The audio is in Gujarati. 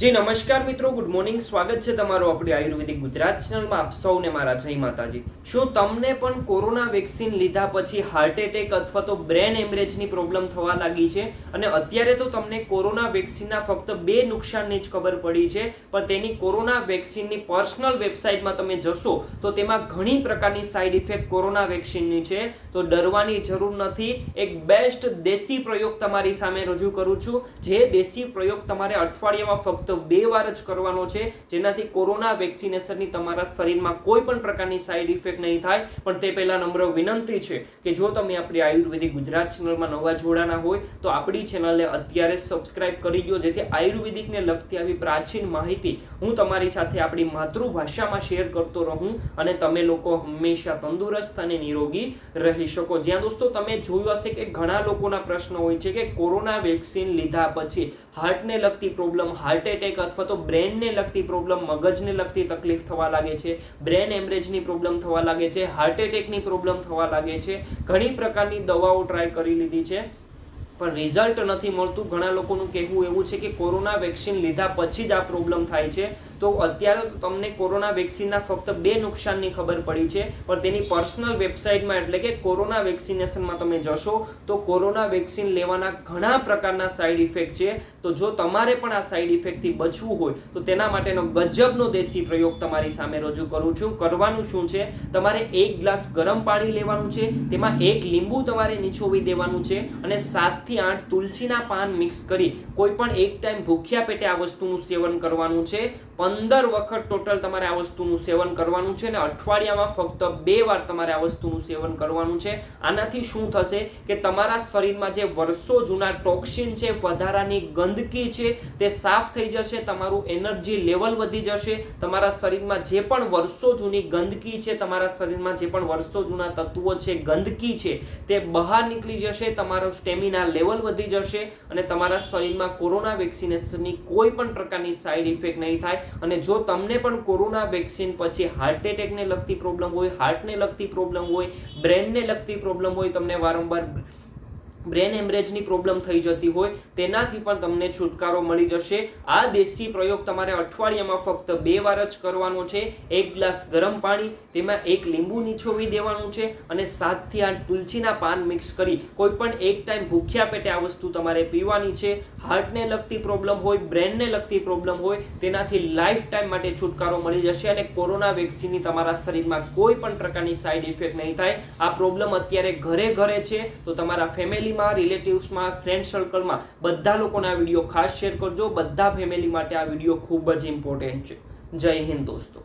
જી, નમસ્કાર મિત્રો. ગુડ મોર્નિંગ સ્વાગત છે તમારું આપણી આયુર્વેદિક ગુજરાત ચેનલમાં. આપ સૌને મારા જય માતાજી. શું તમને પણ કોરોના વેક્સિન લીધા પછી હાર્ટ એટેક અથવા તો બ્રેન એમરેજની પ્રોબ્લેમ થવા લાગી છે? અને અત્યારે તો તમને કોરોના વેક્સિનના ફક્ત બે નુકસાનની જ ખબર પડી છે, પણ તેની કોરોના વેક્સિનની પર્સનલ વેબસાઇટમાં તમે જશો તો તેમાં ઘણી પ્રકારની સાઇડ ઇફેક્ટ કોરોના વેક્સિનની છે. તો ડરવાની જરૂર નથી. એક બેસ્ટ દેશી પ્રયોગ તમારી સામે રજૂ કરું છું. જે દેશી પ્રયોગ તમારે અઠવાડિયામાં ફક્ત બે વાર જ કરવાનો છે. જેનાથી કોરોના વેક્સિનેશનની તમારા શરીરમાં કોઈ પણ પ્રકારની સાઇડ ઇફેક્ટ નહીં થાય. પણ તે પહેલાં નમ્ર વિનંતી છે કે જો તમે આપણી આયુર્વેદિક ગુજરાત ચેનલમાં નવા જોડાના હોય, તો આપણી ચેનલને અત્યારે સબસ્ક્રાઇબ કરી દો જેથી આયુર્વેદિકને લગતી આવી પ્રાચીન માહિતી હું તમારી સાથે આપણી માતૃભાષામાં શેર કરતો રહું અને તમે લોકો હંમેશા તંદુરસ્ત અને નિરોગી રહી શકો. જ્યાં દોસ્તો, તમે જોયું હશે કે ઘણા લોકોના પ્રશ્ન હોય છે કે કોરોના વેક્સિન લીધા પછી હાર્ટને લગતી પ્રોબ્લેમ હાર્ટ એટેક અથવા તો બ્રેનને લગતી પ્રોબ્લેમ, મગજને લગતી તકલીફ થવા લાગે છે. બ્રેન એમરેજની પ્રોબ્લેમ થવા લાગે છે હાર્ટ એટેકની પ્રોબ્લેમ થવા લાગે છે. ઘણી પ્રકારની દવાઓ ટ્રાય કરી લીધી છે, પણ રિઝલ્ટ નથી મળતું. ઘણા લોકોનું કહેવું એવું છે કે કોરોના વેક્સિન લીધા પછી જ આ પ્રોબ્લેમ થાય છે. તો અત્યારે તમને કોરોના વેક્સિનના ફક્ત બે નુકસાનની ખબર પડી છે, પણ તેની પર્સનલ વેબસાઇટમાં એટલે કે કોરોના વેક્સિનેશનમાં તમે જશો, તો કોરોના વેક્સિન લેવાના ઘણા પ્રકારના સાઇડ ઇફેક્ટ છે. તો જો તમારે પણ આ સાઇડ ઇફેક્ટથી બચવું હોય, તો તેના માટેનો ગજબનો દેશી પ્રયોગ તમારી સામે રજૂ કરું છું. કરવાનું શું છે? તમારે એક ગ્લાસ ગરમ પાણી લેવાનું છે, તેમાં એક લીંબુ તમારે નીચોવી દેવાનું છે અને સાતથી આઠ તુલસીના પાન મિક્સ કરી કોઈ પણ એક ટાઈમ ભૂખ્યા પેટે આ વસ્તુનું સેવન કરવાનું છે. પંદર વખત ટોટલ તમારે આ વસ્તુનું સેવન કરવાનું છે અને અઠવાડિયામાં ફક્ત બે વાર તમારે આ વસ્તુનું સેવન કરવાનું છે. આનાથી શું થશે કે તમારા શરીરમાં જે વર્ષો જૂના ટોક્સિન છે, વધારાની ગંદકી છે, તે સાફ થઈ જશે, તમારું એનર્જી લેવલ વધી જશે, તમારા શરીરમાં જે પણ વર્ષો જૂની ગંદકી છે, તમારા શરીરમાં જે પણ વર્ષો જૂના તત્વો છે, ગંદકી છે, તે બહાર નીકળી જશે, તમારો સ્ટેમિના લેવલ વધી જશે અને તમારા શરીરમાં કોરોના વેક્સિનેશનની કોઈ પણ પ્રકારની સાઇડ ઇફેક્ટ નહીં થાય. અને જો તમને પણ કોરોના વેક્સિન પછી હાર્ટ એટેકને લગતી પ્રોબ્લેમ હોય હાર્ટને લગતી પ્રોબ્લેમ હોય બ્રેનને લગતી પ્રોબ્લેમ હોય, તમને વારંવાર બ્રેન હેમરેજની પ્રોબ્લેમ થઈ જતી હોય, તેનાથી પણ તમને છુટકારો મળી જશે. આ દેશી પ્રયોગ તમારે અઠવાડિયામાં ફક્ત બે વાર જ કરવાનો છે. એક ગ્લાસ ગરમ પાણી, તેમાં એક લીંબુ નીછોવી દેવાનું છે અને સાતથી આઠ તુલસીના પાન મિક્સ કરી કોઈ પણ એક ટાઈમ ભૂખ્યા પેટે આ વસ્તુ તમારે પીવાની છે. હાર્ટને લગતી પ્રોબ્લેમ હોય બ્રેનને લગતી પ્રોબ્લેમ હોય, તેનાથી લાઈફ ટાઈમ માટે છુટકારો મળી જશે અને કોરોના વેક્સિનની તમારા શરીરમાં કોઈ પણ પ્રકારની સાઇડ ઇફેક્ટ નહીં થાય. આ પ્રોબ્લેમ અત્યારે ઘરે ઘરે છે, તો તમારા ફેમિલીમાં, રિલેટિવ્સમાં ફ્રેન્ડ સર્કલમાં બધા લોકોને આ વીડિયો ખાસ શેર કરજો. બધા ફેમિલી માટે આ વીડિયો ખૂબ જ ઇમ્પોર્ટન્ટ છે. જય હિન્દ દોસ્તો.